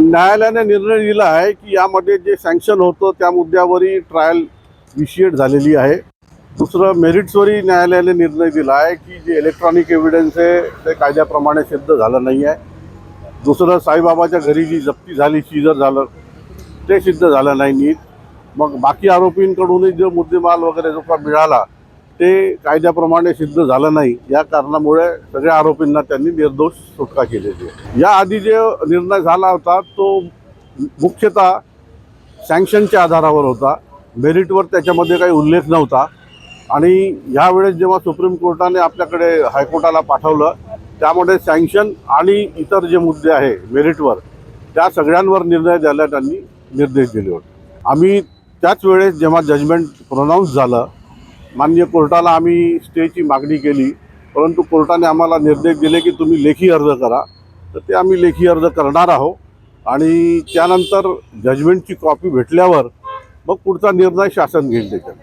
न्यायालयाने निर्णय दिला आहे की यामध्ये जे सँक्शन होतं त्या मुद्द्यावरही ट्रायल विशिएट झालेली आहे. दुसरं मेरिट्सवरही न्यायालयाने निर्णय दिला आहे की जे इलेक्ट्रॉनिक एव्हिडन्स आहे ते कायद्याप्रमाणे सिद्ध झालं नाही आहे. दुसरं साईबाबाच्या घरी जी जप्ती झाली सीजर झालं ते सिद्ध झालं नाही नीट. मग बाकी आरोपींकडूनही जो मुद्देमाल वगैरे जो का मिळाला ते कायद्याप्रमाणे सिद्ध झालं नाही या कारणामुळे सगळ्या आरोपींना त्यांनी निर्दोष सुटका केलेली आहे. याआधी जे निर्णय झाला होता तो मुख्यतः सँक्शनच्या आधारावर होता. मेरिटवर त्याच्यामध्ये काही उल्लेख नव्हता. आणि ह्यावेळेस जेव्हा सुप्रीम कोर्टाने आपल्याकडे हायकोर्टाला पाठवलं त्यामध्ये सँक्शन आणि इतर जे मुद्दे आहे मेरिटवर त्या सगळ्यांवर निर्णय द्यायला त्यांनी निर्देश दिले होते. आम्ही त्याच वेळेस जेव्हा जजमेंट प्रोनाऊन्स झालं माननीय कोर्टाला आम्ही स्टेची मागणी केली परंतु कोर्टाने आम्हाला निर्देश दिले की तुम्ही लेखी अर्ज करा. तर ते आम्ही लेखी अर्ज करणार आहोत आणि त्यानंतर जजमेंटची कॉपी भेटल्यावर मग पुढचा निर्णय शासन घेईल त्याच्यात.